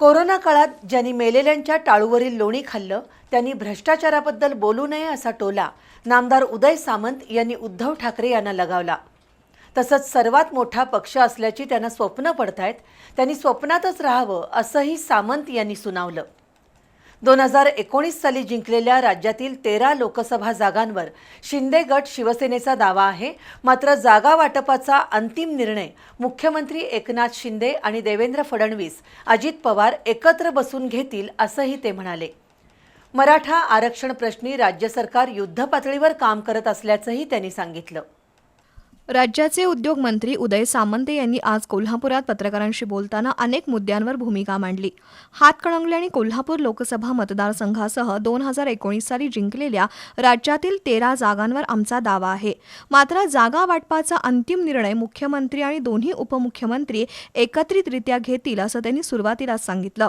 Corona काळात ज्यांनी मेलेल्यांच्या टाळूवरील लोणी खाल्लं त्यांनी भ्रष्टाचाराबद्दल बोलू नये असा टोला नामदार उदय सामंत यांनी उद्धव ठाकरे यांना लगावला. तसंच सर्वात मोठा पक्ष असल्याची त्यांना स्वप्न पडतायत त्यांनी स्वप्नातच राहावं असंही सामंत यांनी सुनावलं. दोन हजार एकोणीस साली जिंकलेल्या राज्यातील तेरा लोकसभा जागांवर शिंदे गट शिवसेनेचा दावा आहे. मात्र जागा वाटपाचा अंतिम निर्णय मुख्यमंत्री एकनाथ शिंदे आणि देवेंद्र फडणवीस अजित पवार एकत्र बसून घेतील असंही ते म्हणाले. मराठा आरक्षण प्रश्नी राज्य सरकार युद्धपातळीवर काम करत असल्याचंही त्यांनी सांगितलं. राज्याचे उद्योगमंत्री उदय सामंत यांनी आज कोल्हापुरात पत्रकारांशी बोलताना अनेक मुद्द्यांवर भूमिका मांडली. हातकणंगले आणि कोल्हापूर लोकसभा मतदारसंघासह दोन हजार एकोणीस साली जिंकलेल्या राज्यातील तेरा जागांवर आमचा दावा आहे. मात्र जागा वाटपाचा अंतिम निर्णय मुख्यमंत्री आणि दोन्ही उपमुख्यमंत्री एकत्रितरित्या घेतील असं त्यांनी सुरुवातीलाच सांगितलं.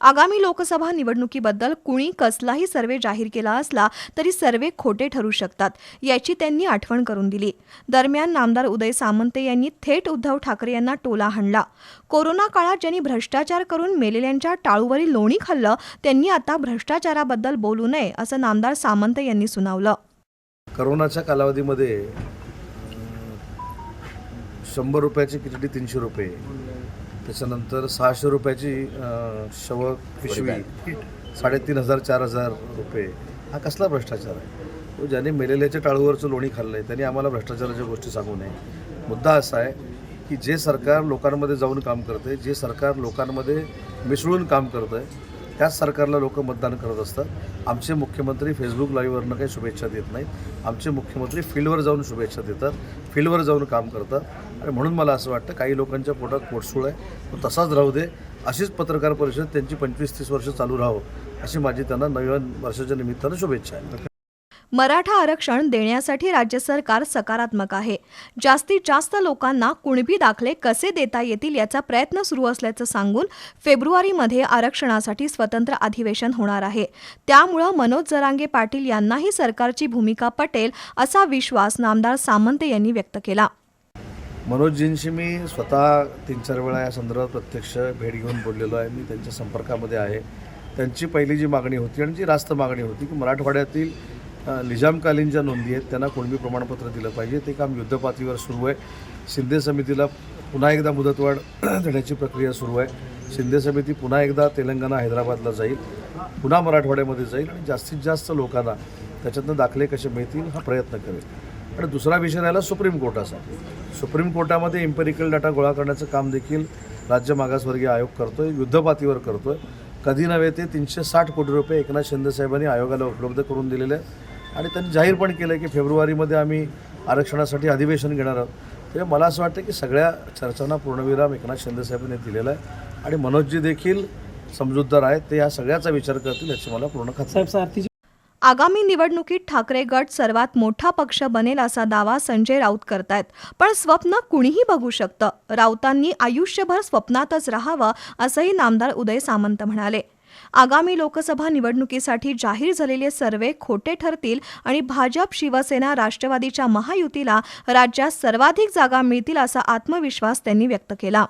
आगामी लोकसभा निवडणुकीबद्दल कुणी कसलाही सर्वे जाहीर केला असला तरी सर्वे खोटे ठरू शकतात याची त्यांनी आठवण करून दिली. दरम्यान नामदार उदय सामंत यांनी थेट उद्धव ठाकरे यांना टोला हाणला. कोरोना काळात ज्यांनी भ्रष्टाचार करून मेलेल्यांच्या टाळूवरील लोणी खाल्लं त्यांनी आता भ्रष्टाचाराबद्दल बोलू नये असं नामदार सामंत यांनी सुनावलं. करोनाच्या कालावधीमध्ये शंभर रुपयाची किती तीनशे रुपये त्याच्यानंतर सहाशे रुपयाची शव पिशवी साडेतीन हजार चार हजार रुपये. हा कसला भ्रष्टाचार आहे? तो ज्याने मेलेल्याच्या टाळूवरचं लोणी खाल्लं आहे त्यांनी आम्हाला भ्रष्टाचाराच्या गोष्टी सांगू नये. मुद्दा असा आहे की जे सरकार लोकांमध्ये जाऊन काम करते आहे जे सरकार लोकांमध्ये मिसळून काम करतं आहे त्याच सरकारला लोक मतदान करत असतात. आमचे मुख्यमंत्री फेसबुक लाईव्हवरनं काही शुभेच्छा देत नाहीत. आमचे मुख्यमंत्री फील्डवर जाऊन शुभेच्छा देतात. फील्डवर जाऊन काम करतात. आणि म्हणून मला असं वाटतं काही लोकांच्या पोटात पोटसूळ आहे. तो तसाच राहू दे. अशीच पत्रकार परिषद त्यांची पंचवीस तीस वर्ष चालू राहावं अशी माझी त्यांना नव्या वर्षाच्या निमित्तानं शुभेच्छा आहे. मराठा आरक्षण देण्यासाठी राज्य सरकार सकारात्मक आहे. जास्तीत जास्त लोकांना कुणबी दाखले कसे देता येतील याचा प्रयत्न सुरू असल्याचं सांगून फेब्रुवारीमध्ये आरक्षणासाठी स्वतंत्र अधिवेशन होणार आहे. त्यामुळं मनोज जरांगे पाटील यांनाही सरकारची भूमिका पटेल असा विश्वास नामदार सामंत यांनी व्यक्त केला. मनोजजींशी मी स्वतः तीन चार वेळा या संदर्भात प्रत्यक्ष भेट घेऊन बोललेलो आहे. मी त्यांच्या संपर्कामध्ये आहे. त्यांची पहिली जी मागणी होती आणि जी रास्त मागणी होती की मराठवाड्यातील निजामकालीन ज्या नोंदी आहेत त्यांना कुणबी प्रमाणपत्र दिलं पाहिजे ते काम युद्धपातळीवर सुरू आहे. शिंदे समितीला पुन्हा एकदा मुदतवाढ देण्याची प्रक्रिया सुरू आहे. शिंदे समिती पुन्हा एकदा तेलंगणा हैदराबादला जाईल पुन्हा मराठवाड्यामध्ये जाईल आणि जास्तीत जास्त लोकांना त्याच्यातनं दाखले कसे मिळतील हा प्रयत्न करेल. आणि दुसरा विषय राहिला सुप्रीम कोर्टाचा. सुप्रीम कोर्टामध्ये इम्पेरिकल डाटा गोळा करण्याचं काम देखील राज्य मागासवर्गीय आयोग करतो आहे युद्धपातीवर आहे कधी नव्हे ते तीनशे साठ कोटी रुपये एकनाथ शिंदे साहेबांनी आयोगाला उपलब्ध करून दिलेले आहेत. आणि त्यांनी जाहीर पण केलं की फेब्रुवारीमध्ये आम्ही आरक्षणासाठी अधिवेशन घेणार आहोत. तेव्हा मला असं वाटतं की सगळ्या चर्चांना पूर्णविराम एकनाथ शिंदे साहेबांनी दिलेला आहे. आणि मनोजजी देखील समजूतदार आहेत ते या सगळ्याचा विचार करतील याची मला पूर्ण खात्री आगामी निवडणुकीत ठाकरे गट सर्वात मोठा पक्ष बनेल असा दावा संजय राऊत करतायत. पण स्वप्न कुणीही बघू शकतं. राऊतांनी आयुष्यभर स्वप्नातच राहावं असंही नामदार उदय सामंत म्हणाले. आगामी लोकसभा निवडणुकीसाठी जाहीर झालेले सर्वे खोटे ठरतील आणि भाजप शिवसेना राष्ट्रवादीच्या महायुतीला राज्यात सर्वाधिक जागा मिळतील असा आत्मविश्वास त्यांनी व्यक्त केला.